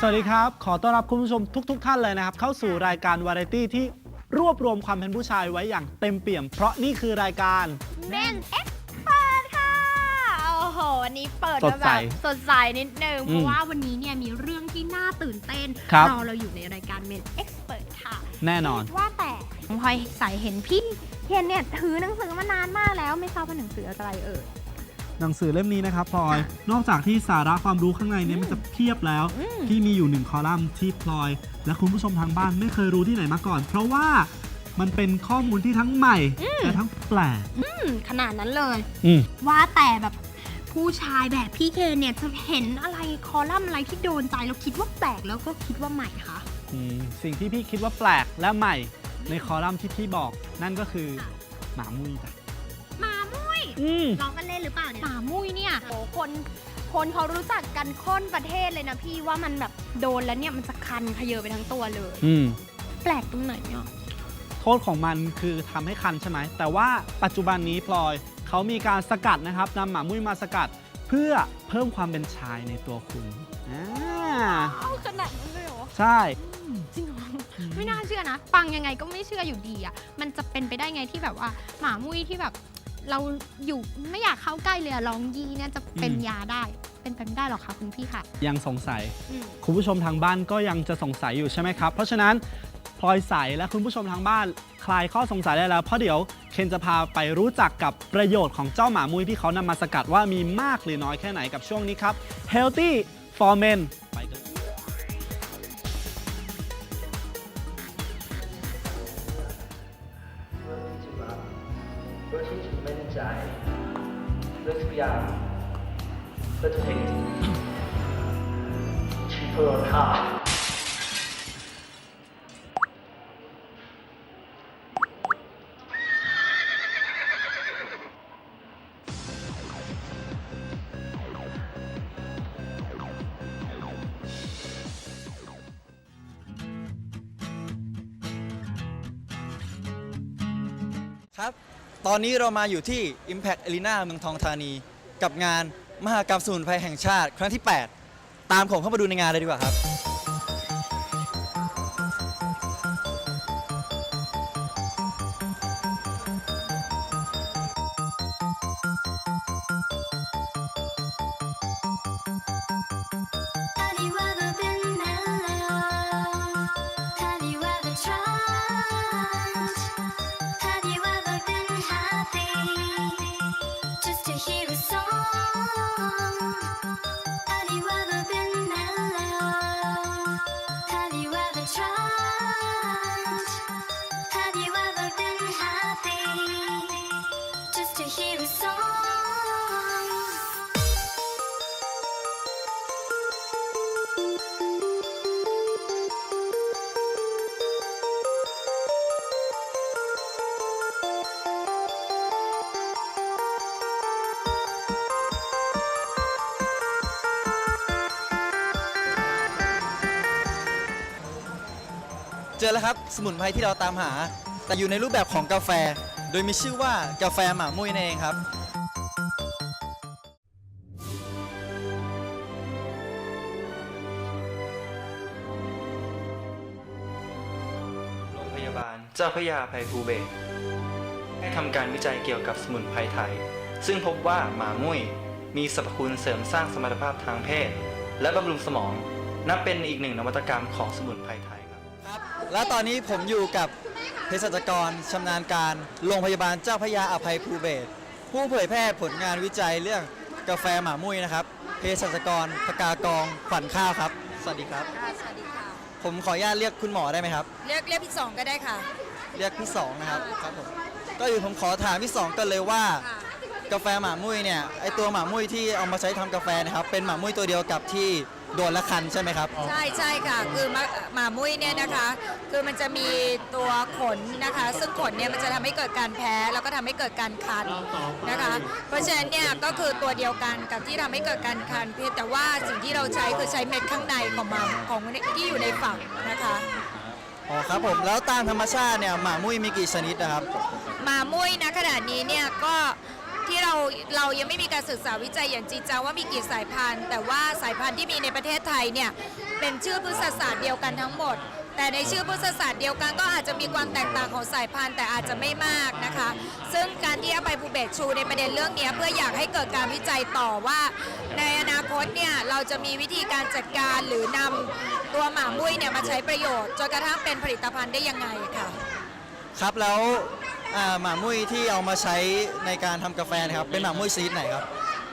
สวัสดีครับ ขอต้อนรับคุณผู้ชมทุกๆท่านเลยนะครับ เข้าสู่รายการวาไรตี้ที่รวบรวมความเป็นผู้ชายไว้อย่างเต็มเปี่ยม เพราะนี่คือรายการ เมนเอ็กเปิดค่ะ โอ้โห วันนี้เปิดสมาดแบใสบสดใสนิดนึง อืมเพราะว่าวันนี้เนี่ยมีเรื่องที่น่าตื่นเต้นครับรอเราอยู่ในรายการเมนเอ็กเปิดค่ะแน่นอน ว่าแต่พลอยใส่เห็นพี่เห็นเนี่ยถือหนังสือมานานมากแล้วไม่ทราบว่าหนังสืออะไรเอ่ย หนังสือเล่มนี้นะครับพลอย นอกจากที่สาระความรู้ข้างในเนี้มันจะเพียบแล้วอืมที่มีอยู่หนึ่งคอลัมน์ที่พลอย และคุณผู้ชมทางบ้านไม่เคยรู้ที่ไหนมาก่อน เพราะว่ามันเป็นข้อมูลที่ทั้งใหม่และทั้งแปลกอืมขนาดนั้นเลย อืม ว่าแต่แบบผู้ชายแบบพี่เคนเนี่ยจะเห็นอะไรคอลัมน์อะไรที่โดนใจแล้วคิดว่าแปลกแล้วก็คิดว่าใหม่คะอืมสิ่งที่พี่คิดว่าแปลกและใหม่ในคอลัมน์ที่พี่บอก นั่นก็คือค่ะหมามุ้ยจ้ะหมามุ้ย อืม ร้องกันเล่นหรือเปล่าเนี่ยหมามุ้ยเนี่ยโอ้คนคนเขารู้จักกันค้นประเทศเลยนะพี่ว่ามันแบบโดนแล้วเนี่ยมันจะคันขยเยอไปทั้งตัวเลย อืม แปลกตรงไหนอะโทษของมันคือทำให้คันใช่ไหม แต่ว่าปัจจุบันนี้พลอยเขามีการสกัดนะครับนำหมามุ้ยมาสกัด เพื่อเพิ่มความเป็นชายในตัวคุณอ่าเอาขนาดนั้นเลยเหรอใช่ จริงเหรอไม่น่าเชื่อนะฟังยังไงก็ไม่เชื่ออยู่ดีอะมันจะเป็นไปได้ไงที่แบบว่าหมามุ้ยที่แบบ เราอยู่ไม่อยากเข้าใกล้เลยอะลองยีเนี่ยจะเป็นยาได้ เป็นไปไม่ได้หรอกคะคุณพี่ค่ะยังสงสัย อืม คุณผู้ชมทางบ้านก็ยังจะสงสัยอยู่ใช่ไหมครับ เพราะฉะนั้นพลอยใสและคุณผู้ชมทางบ้าน คลายข้อสงสัยได้แล้ว เพราะเดี๋ยวเคนจะพาไปรู้จักกับประโยชน์ของเจ้าหมามุ้ยที่เขานำมาสกัดว่ามีมากหรือน้อยแค่ไหนกับช่วงนี้ครับ Healthy for Men ตอนนี้เรามาอยู่ที่ Impact Arena เมืองทองธานี กับงานมหกรรมสมุนไพรแห่งชาติ ครั้งที่ 8 ตามผมเข้ามาดูในงานเลยดีกว่าครับ แล้วครับ สมุนไพรที่เราตามหา แต่อยู่ในรูปแบบของกาแฟ โดยมีชื่อว่ากาแฟหมามุ้ยนั่นเองครับ โรงพยาบาลเจ้าพระยาภัยภูเบศรได้ทำการวิจัยเกี่ยวกับสมุนไพรไทย ซึ่งพบว่าหมามุ้ยมีสรรพคุณเสริมสร้างสมรรถภาพทางเพศ และบำรุงสมอง นับเป็นอีกหนึ่งนวัตกรรมของสมุนไพรไทย และตอนนี้ผมอยู่กับเภสัชกรชำนาญการโรงพยาบาลเจ้าพระยาอภัยภูเบศรผู้เผยแพร่ผลงานวิจัยเรื่องกาแฟหมามุ้ยนะครับเภสัชกรพกากองขวัญข้าวครับ สวัสดีครับ ค่ะสวัสดีค่ะ ผมขออนุญาตเรียกคุณหมอได้ไหมครับ เรียกเรียกพี่สองก็ได้ค่ะ เรียกพี่สองนะครับครับผมก็อยู่ผมขอถามพี่สองกันเลยว่า ค่ะ กาแฟหมามุ้ยเนี่ยไอตัวหมามุ้ยที่เอามาใช้ทำกาแฟนะครับเป็นหมามุ้ยตัวเดียวกับที่ โดนละคันใช่ไหมครับ ใช่ใช่ค่ะ คือหมาหมามุ้ยเนี่ยนะคะ คือมันจะมีตัวขนนะคะ ซึ่งขนเนี่ยมันจะทำให้เกิดการแพ้แล้วก็ทำให้เกิดการคันนะคะ เพราะฉะนั้นเนี่ยก็คือตัวเดียวกันกับที่ทำให้เกิดการคันเพียงแต่ว่าสิ่งที่เราใช้คือใช้เม็ดข้างในของหมาของที่อยู่ในฝักนะคะ อ๋อครับผม แล้วตามธรรมชาติเนี่ยหมามุ้ยมีกี่ชนิดนะครับ หมามุ้ยนะขนาดนี้เนี่ยก็ ที่เราเรายังไม่มีการศึกษาวิจัยอย่างจริงจังว่ามีกี่สายพันธุ์ แต่ว่าสายพันธุ์ที่มีในประเทศไทยเนี่ยเป็นชื่อพฤกษศาสตร์เดียวกันทั้งหมด แต่ในชื่อพฤกษศาสตร์เดียวกันก็อาจจะมีความแตกต่างของสายพันธุ์แต่อาจจะไม่มากนะคะ ซึ่งการที่อภัยภูเบศชูในประเด็นเรื่องนี้เพื่ออยากให้เกิดการวิจัยต่อว่า ในอนาคตเนี่ยเราจะมีวิธีการจัดการหรือนำตัวหมามุ้ยเนี่ยมาใช้ประโยชน์จนกระทั่งเป็นผลิตภัณฑ์ได้ยังไงค่ะ ครับแล้วอ่าหมามุ้ยที่เอามาใช้ในการทำกาแฟนะครับเป็นหมามุ้ยชนิดไหนครับ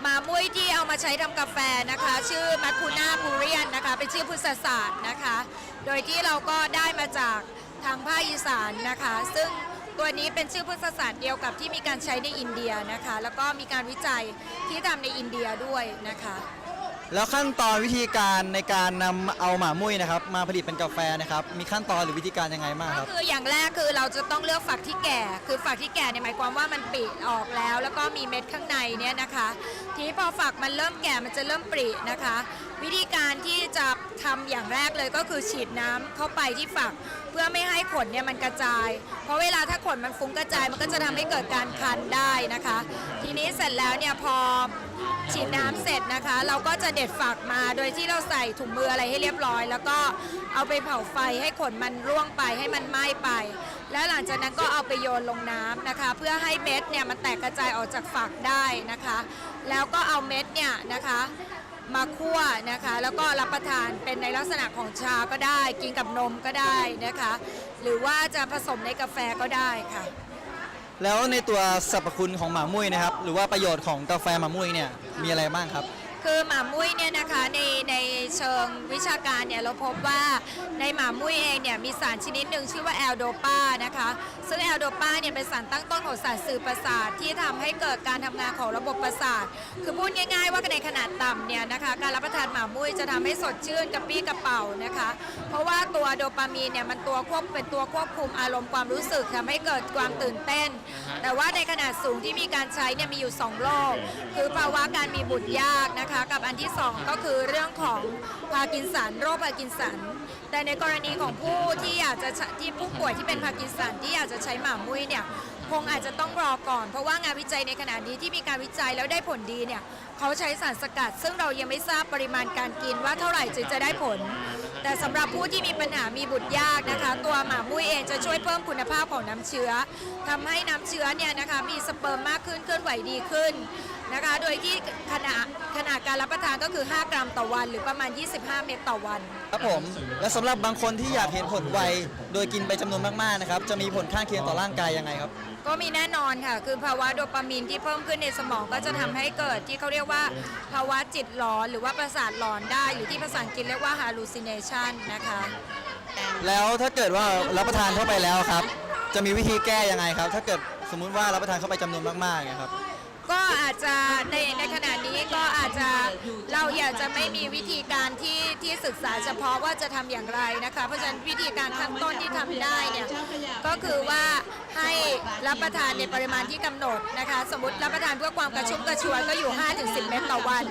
หมามุ้ยที่เอามาใช้ทำกาแฟนะคะ ชื่อมัคคูน่าพูเรียนนะคะเป็นชื่อพุทธศาสตร์นะคะ โดยที่เราก็ได้มาจากทางภาคอีสานนะคะ ซึ่งตัวนี้เป็นชื่อพุทธศาสตร์เดียวกับที่มีการใช้ในอินเดียนะคะ แล้วก็มีการวิจัยที่ทำในอินเดียด้วยนะคะ แล้วขั้นตอนวิธีการในการนำเอาหมามุ้ยนะครับ มาผลิตเป็นกาแฟนะครับ มีขั้นตอนหรือวิธีการยังไงบ้างคก็รับ คืออย่างแรกคือเราจะต้องเลือกฝักที่แก่ คือฝักที่แก่เนี่ยหมายความว่ามันปริออกแล้ว แล้วก็มีเม็ดข้างในเนี่ยนะคะ ทีนี้พอฝักมันเริ่มแก่มันจะเริ่มปรินะคะ วิธีการที่จะทำอย่างแรกเลยก็คือฉีดน้ำเข้าไปที่ฝัก เพื่อไม่ให้ขนเนี่ยมันกระจาย เพราะเวลาถ้าขนมันฟุ้งกระจายมันก็จะทำให้เกิดการคันได้นะคะ ทีนี้เสร็จแล้วเนี่ยพอ ฉีดน้ำเสร็จนะคะ เราก็จะเด็ดฝักมาโดยที่เราใส่ถุงมืออะไรให้เรียบร้อย แล้วก็เอาไปเผาไฟให้ขนมันร่วงไปให้มันไหม้ไป แล้วหลังจากนั้นก็เอาไปโยนลงน้ำนะคะ เพื่อให้เม็ดเนี่ยมันแตกกระจายออกจากฝักได้นะคะ แล้วก็เอาเม็ดเนี่ยนะคะมาคั่วนะคะ แล้วก็รับประทานเป็นในลักษณะของชาก็ได้ กินกับนมก็ได้นะคะ หรือว่าจะผสมในกาแฟก็ได้ค่ะ แล้วในตัวสรรพคุณของหมามุ้ยนะครับ หรือว่าประโยชน์ของกาแฟหมามุ้ยเนี่ยมีอะไรบ้างครับ คือหมามุ้ยเนี่ยนะคะในในเชิงวิชาการเนี่ยเราพบว่าในหมามุ้ยเองเนี่ยมีสารชนิดหนึ่งชื่อว่าแอลโดปานะคะซึ่งแอลโดปาเนี่ยเป็นสารตั้งต้นของสารสื่อประสาทที่ทำให้เกิดการทำงานของระบบประสาท คือพูดง่าย ๆ ว่าในขนาดต่ำเนี่ยนะคะการรับประทานหมามุ้ยจะทำให้สดชื่นกระปรี้กระเป๋านะคะ เพราะว่าตัวโดปามีนเนี่ยมันตัวควบเป็นตัวควบคุมอารมณ์ความรู้สึกทำให้เกิดความตื่นเต้น แต่ว่าในขนาดสูงที่มีการใช้เนี่ยมีอยู่2โรคคือภาวะการมีบุตรยากนะคะกับอันที่ 2 ก็คือเรื่องของพาร์กินสันโรคพาร์กินสัน แต่ในกรณีของผู้ที่อยากจะที่ผู้ป่วยที่เป็นพาร์กินสันที่อยากจะใช้หมามุ้ยเนี่ยคงอาจจะต้องรอก่อน เพราะว่างานวิจัยในขณะนี้ที่มีการวิจัยแล้วได้ผลดีเนี่ยเขาใช้สารสกัด ซึ่งเรายังไม่ทราบปริมาณการกินว่าเท่าไหร่จึงจะได้ผล แต่สำหรับผู้ที่มีปัญหามีบุตรยากนะคะ ตัวหมามุ้ยเองจะช่วยเพิ่มคุณภาพของน้ำเชื้อทำให้น้ำเชื้อเนี่ยนะคะมีสเปิร์มมากขึ้นเคลื่อนไหวดีขึ้น นะคะ โดยที่ขนาดขนาดการรับประทานก็คือ 5 กรัมต่อวัน หรือประมาณ 25 เม็ดต่อวัน ครับผมและสำหรับบางคนที่อยากเห็นผลไว โดยกินไปจำนวนมากๆนะครับจะมีผลข้างเคียงต่อร่างกายยังไงครับ ก็มีแน่นอนค่ะ คือภาวะโดปามีนที่เพิ่มขึ้นในสมองก็จะทำให้เกิดที่เขาเรียกว่าภาวะจิตหลอน หรือว่าประสาทหลอนได้ หรือที่ภาษาอังกฤษเรียกว่า hallucination นะคะ แล้วถ้าเกิดว่ารับประทานเข้าไปแล้วครับ จะมีวิธีแก้ยังไงครับ ถ้าเกิดสมมุติว่ารับประทานเข้าไปจำนวนมากๆนะครับ ก็อาจจะในในขณะนี้ก็อาจจะเราอยากจะไม่มีวิธีการที่ที่ศึกษาเฉพาะว่าจะทำอย่างไรนะคะ เพราะฉะนั้นวิธีการขั้นต้นที่ทำได้เนี่ยก็คือว่าให้รับประทานในปริมาณที่กำหนดนะคะ สมมติรับประทานเพื่อความกระชุ่มกระชวยก็อยู่ 5-10 เม็ดต่อวัน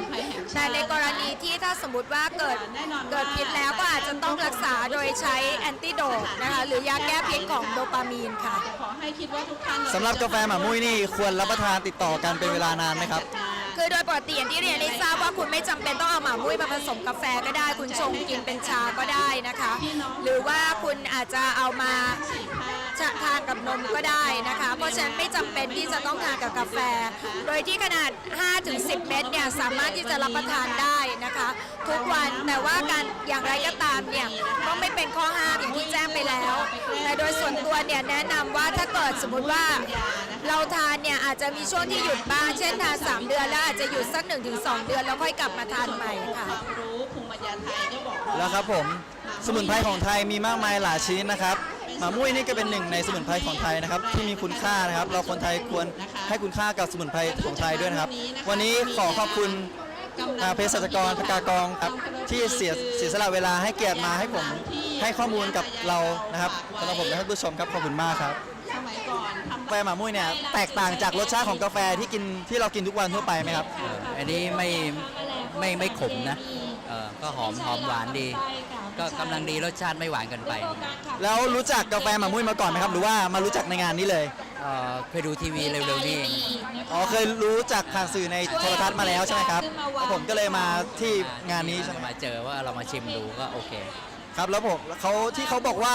แต่ในกรณีที่ถ้าสมมติว่าเกิดเกิดพิษแล้วก็อาจจะต้องรักษาโดยใช้แอนติโดดนะคะหรือยาแก้พิษของโดปามีนค่ะ สำหรับกาแฟหมามุ้ยนี่ควรรับประทานติดต่อกันเป็นเวลานานไหมครับ คือโดยปกติอย่างที่เรียนได้ทราบว่าคุณไม่จำเป็นต้องเอาหมามุ้ยมาผสมกาแฟก็ได้ คุณชงกินเป็นชาก็ได้นะคะ หรือว่าคุณอาจจะเอามาทานกับนมก็ได้นะคะ เพราะฉะนั้นไม่จำเป็นที่จะต้องทานกับกาแฟ โดยที่ขนาด 5-10 เม็ดเนี่ยสามารถที่จะรับประทานได้นะคะ ทุกวันแต่ว่าการอย่างไรก็ตามเนี่ยต้องไม่เป็นข้อห้ามอย่างที่แจ้งไปแล้ว แต่โดยส่วนตัวเนี่ยแนะนำว่าถ้าเกิดสมมุติว่า เราทานเนี่ยอาจจะมีช่วงที่หยุดบ้างเช่นทาน3เดือนแล้วอาจจะหยุดสัก1-2เดือนแล้วค่อยกลับมาทานใหม่ค่ะแล้วครับผมสมุนไพรของไทยมีมากมายหลายชนิดนะครับหมามุ้ยนี่ก็เป็นหนึ่งในสมุนไพรของไทยนะครับที่มีคุณค่านะครับ เราคนไทยควรให้คุณค่ากับสมุนไพรของไทยด้วยนะครับ วันนี้ขอขอบคุณอ่าเภสัชกรพกากองครับที่เสียเสียสละเวลาให้เกียรติมาให้ผมให้ข้อมูลกับเรานะครับสำหรับผมและท่านผู้ชมครับขอบคุณมากครับกา แฟหมามุ้ยเนี่ยแตกต่างจากรสชาติของกาแฟที่กินที่เรากินทุกวันทั่วไปไหมครับ อันนี้ไม่ไม่ไม่ขมนะเออก็หอมหอมหวานดี ก็กำลังดีรสชาติไม่หวานเกินไปแล้วรู้จักกาแฟหมามุ้ยมาก่อนไหมครับ หรือว่ามารู้จักในงานนี้เลยเอ่อเคยดูทีวีเร็วๆนี่เองอ๋อเคยรู้จักผ่านสื่อในโทรทัศน์มาแล้วใช่ไหมครับแล้วผมก็เลยมาที่งานนี้ใช่ไหม มาเจอว่าเรามาชิมดูก็โอเค ครับแล้วผมเขาที่เขาบอกว่า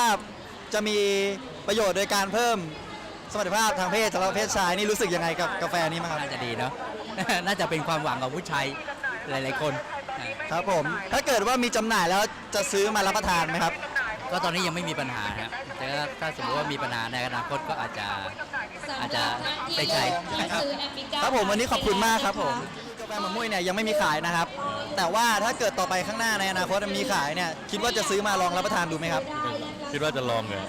จะมีประโยชน์โดยการเพิ่ม สมรรถภาพทางเพศสำหรับเพศชายนี่รู้สึกยังไงกับกาแฟนี้มั้างครับ น่าจะดีเนาะ น่าจะเป็นความหวังของผู้ชายหลาย ๆ คนครับผม ถ้าเกิดว่ามีจำหน่ายแล้วจะซื้อมารับประทานไหมครับ ก็ตอนนี้ยังไม่มีปัญหาครับแต่ถ้าถ้าสมมติว่ามีปัญหาในอนาคตก็อาจจะอาจจะได้ใช้ครับผมวันนี้ขอบคุณมากครับผมกาแฟมะมุ้ยเนี่ยยังไม่มีขายนะครับ แต่ว่าถ้าเกิดต่อไปข้างหน้าในอนาคตมีขายเนี่ยคิดว่าจะซื้อมาลองรับประทานดูไหมครับ คิดว่าจะลองเลย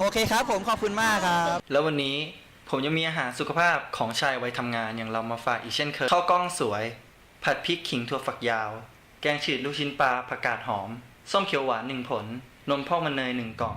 โอเคครับ ผมขอบคุณมากครับ แล้ววันนี้ผมยังมีอาหารสุขภาพของชายวัยทำงานอย่างเรามาฝากอีกเช่นเคยข้าวกล้องสวย ผัดพริกขิงถั่วฝักยาว แกงฉีดลูกชิ้นปลาผักกาดหอม ส้มเขียวหวานหนึ่งผล นมพอกมันเนยหนึ่งกล่อง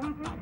Mm-hmm.